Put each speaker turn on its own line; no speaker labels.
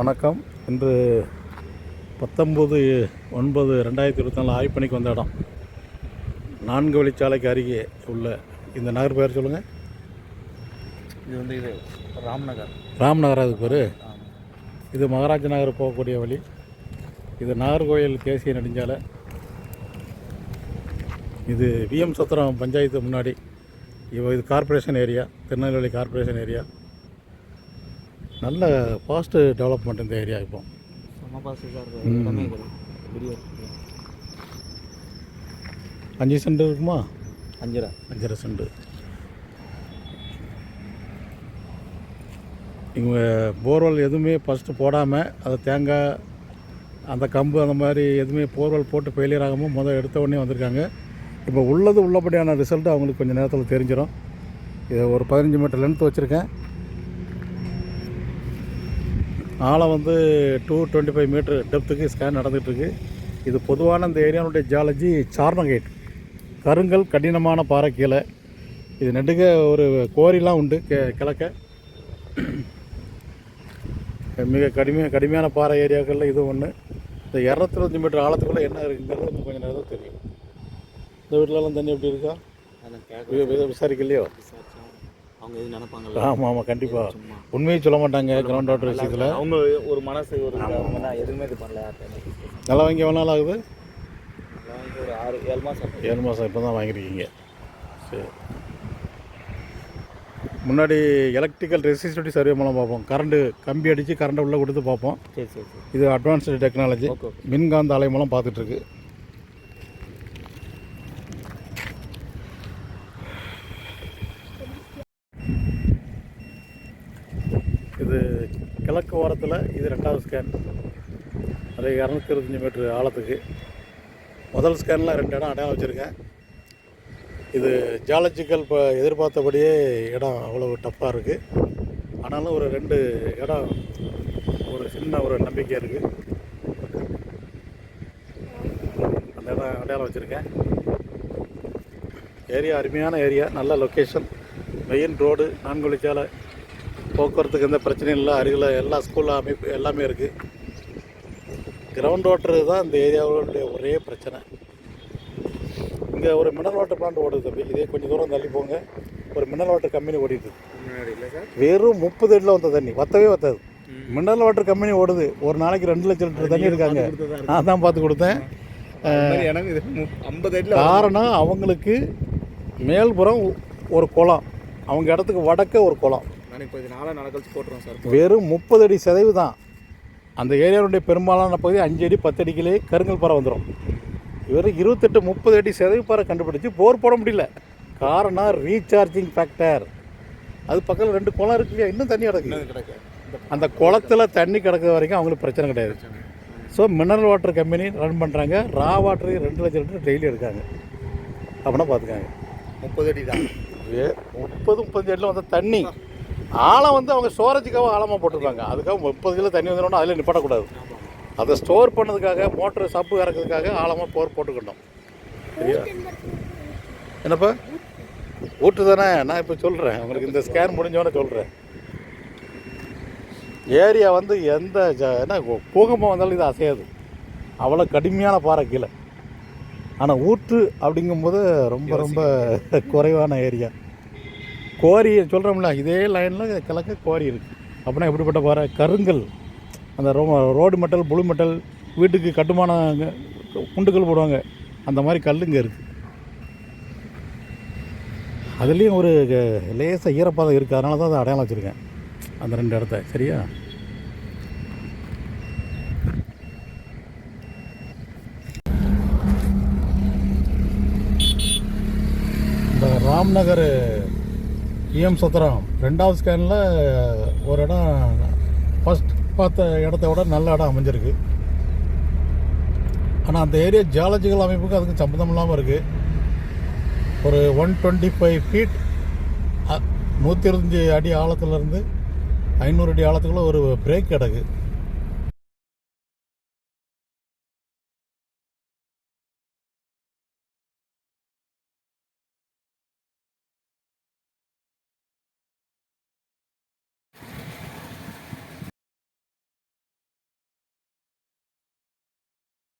வணக்கம். இன்று பத்தொம்பது ஒன்பது ரெண்டாயிரத்தி இருபத்தி நாலு ஆய்ப்பணிக்கு வந்த இடம். நான்கு வழிச்சாலைக்கு அருகே உள்ள இந்த நகர் பேர் சொல்லுங்கள்
இது வந்து இது ராம்நகர்.
ராம்நகர் அதுக்கு பேர். இது மகாராஜ நகர் போகக்கூடிய வழி. இது நாகர்கோயில் தேசிய நெடுஞ்சாலை. இது விஎம் சத்திரம் பஞ்சாயத்து முன்னாடி. இவ இது corporation area Tirunelveli corporation area. நல்ல ஃபாஸ்ட்டு டெவலப்மெண்ட் இந்த ஏரியா இப்போ அஞ்சு சென்ட் இருக்குமா?
அஞ்சரை.
அஞ்சரை சென்ட் இவங்க போர்வெல் எதுவுமே ஃபஸ்ட்டு போடாமல் அதை தேங்காய் அந்த கம்பு அந்த மாதிரி எதுவுமே போர்வெல் போட்டு ஃபெயிலியர் ஆகாமல் முதல் எடுத்த உடனே வந்திருக்காங்க. இப்போ உள்ளது உள்ளபடியான ரிசல்ட் அவங்களுக்கு கொஞ்சம் நேரத்தில் தெரிஞ்சிடும் இதை ஒரு பதினஞ்சு மீட்டர் லென்த் வச்சுருக்கேன். ஆழம் வந்து டூ டுவெண்ட்டி ஃபைவ் மீட்டர் டெப்த்துக்கு ஸ்கேன் நடந்துகிட்ருக்கு. இது பொதுவான இந்த ஏரியாவுடைய ஜியாலஜி சார்னகேட் கருங்கல் கடினமான பாறை கீழே. இது நெடுக ஒரு கோரிலாம் உண்டு கே கிழக்க. மிக கடுமையான கடுமையான பாறை ஏரியாக்களில் இது ஒன்று இந்த இரநூத்தஞ்சு மீட்டர் ஆழத்துக்குள்ளே என்ன இருக்குங்கிறது இன்னும் கொஞ்சம் நேரம் தெரியும். இந்த வீட்டிலலாம் தண்ணி எப்படி இருக்கா? விசாரிக்கலையோ?
அவங்க எதுவும் நினைப்பாங்கல்ல?
ஆமாம் ஆமாம் கண்டிப்பாக உண்மையை சொல்ல மாட்டாங்க கிரவுண்ட் வாட்டர் விஷயத்தில்
அவங்க ஒரு மனசு ஒரு எதுவுமே இது பண்ணல.
நல்லா வாங்கி எவ்வளோ நாள் ஆகுது?
ஒரு ஆறு ஏழு மாதம்
ஏழு மாதம் இப்போ தான் வாங்கியிருக்கீங்க. சரி. முன்னாடி எலக்ட்ரிக்கல் ரெசிஸ்டிவிட்டி சர்வே மூலம் பார்ப்போம். கரண்ட்டு கம்பி அடித்து கரண்ட்டை உள்ளே கொடுத்து பார்ப்போம்.
சரி சரி
இது அட்வான்ஸ்டு டெக்னாலஜி மின்காந்த அலை மூலம் பார்த்துட்ருக்கு இது கிழக்கு ஓரத்தில் இது ரெண்டாவது ஸ்கேன் அது இரநூத்தி இருபத்தஞ்சி மீட்ரு ஆழத்துக்கு. முதல் ஸ்கேனில் ரெண்டு இடம் அடையாளம் வச்சுருக்கேன். இது ஜாலஜிக்கல் இப்போ எதிர்பார்த்தபடியே இடம் அவ்வளோ டஃப்பாக இருக்குது ஆனாலும் ஒரு ரெண்டு இடம் ஒரு சின்ன ஒரு நம்பிக்கை இருக்குது அந்த இடம் அடையாளம் வச்சுருக்கேன். ஏரியா அருமையான ஏரியா நல்ல லொக்கேஷன் மெயின் ரோடு நான்குழிச்சாலை போக்குவரத்துக்கு எந்த பிரச்சனையும் இல்லை. அருகில் எல்லா ஸ்கூல் அமைப்பு எல்லாமே இருக்குது கிரவுண்ட் வாட்டர் தான் இந்த ஏரியாவுடைய ஒரே பிரச்சனை. இங்கே ஒரு மினரல் வாட்டர் பிளான்ட் ஓடுது தம்பி. இதே கொஞ்சம் தூரம் தள்ளி போங்க. ஒரு மினரல் வாட்டர் கம்பெனி ஓடிட்டு வெறும் முப்பது அடியில் வந்த தண்ணி. வத்தவே வத்தாது. மினரல் வாட்டர் கம்பெனி ஓடுது. ஒரு நாளைக்கு ரெண்டு லட்சம் லிட்டர் தண்ணி இருக்காங்க. நான் தான் பார்த்து கொடுத்தேன். காரணம் அவங்களுக்கு மேல்புறம் ஒரு குளம். அவங்க இடத்துக்கு வடக்க ஒரு குளம்.
இப்போ இது நாளை கழிச்சு போட்டுருவோம் சார்.
வெறும் முப்பது அடி சிதைவு தான். அந்த ஏரியாவுடைய பெரும்பாலான பகுதி அஞ்சு அடி பத்து அடிக்கிலே கருங்கல் பாறை வந்துடும் வெறும் இருபத்தெட்டு முப்பது அடி சிதைவு பாறை கண்டுபிடிச்சு போர் போட முடியல. காரணம் ரீசார்ஜிங் ஃபேக்டர் அது பக்கத்தில் ரெண்டு குளம் இருக்கு இல்லையா? இன்னும் தண்ணி கிடக்கு. அந்த குளத்துல தண்ணி கிடக்கிற வரைக்கும் அவங்களுக்கு பிரச்சனை கிடையாது. So mineral water company run பண்ணுறாங்க ரா வாட்டர் ரெண்டு லட்சம் லிட்டர் டெய்லி எடுக்காங்க. அப்படின்னா பார்த்துக்காங்க
முப்பது அடி தான்
முப்பது முப்பத்தஞ்சு அடியில் வந்த தண்ணி. ஆழம் வந்து அவங்க ஸ்டோரேஜுக்காக ஆழமாக போட்டிருப்பாங்க அதுக்காக முப்பது கிலோ தண்ணி வந்துடணும் அதில் நிப்பாடக்கூடாது அதை ஸ்டோர் பண்ணதுக்காக மோட்ரு சப்பு இறக்கிறதுக்காக ஆழமாக போர் போட்டுக்கிட்டோம். சரியா? என்னப்பா? ஊட்டு தானே? நான் இப்போ சொல்கிறேன் உங்களுக்கு இந்த ஸ்கேன் முடிஞ்சோடனே சொல்கிறேன் ஏரியா வந்து எந்த ஜ- என்ன பூகம்பம் வந்தாலும் இது அசையாது. அவ்வளோ கடுமையான பாறை கீழே. ஆனால் ஊற்று அப்படிங்கும்போது ரொம்ப ரொம்ப குறைவான ஏரியா. கோரி சொல்கிறோம்ல இதே லைனில் கிழக்க கோரி இருக்குது அப்படின்னா எப்படிப்பட்ட பாறை கருங்கல். அந்த ரோ ரோடு மெட்டல் புழு மெட்டல் வீட்டுக்கு கட்டுமான குண்டுகள் போடுவாங்க. அந்த மாதிரி கல்லுங்க இருக்குது அதுலேயும் ஒரு லேசாக ஈரப்பாதம் இருக்குது அதனால தான் அதை அடையாளம் வச்சுருக்கேன். அந்த ரெண்டு இடத்த. சரியா? இந்த ராம்நகர் இஎம் சத்திரம் ரெண்டாவது ஸ்கேனில் ஒரு இடம் ஃபஸ்ட் பார்த்த இடத்த விட நல்ல இடம் அமைஞ்சிருக்கு. ஆனால் அந்த ஏரியா ஜியாலஜிக்கல் அமைப்புக்கு அதுக்கு சம்மந்தம் இல்லாமல் இருக்குது ஒரு ஒன் டுவெண்ட்டி ஃபைவ் ஃபீட் நூற்றி இருபத்தஞ்சி அடி ஆழத்துலேருந்து ஐநூறு அடி ஆழத்துக்குள்ளே ஒரு பிரேக் கிடக்கு.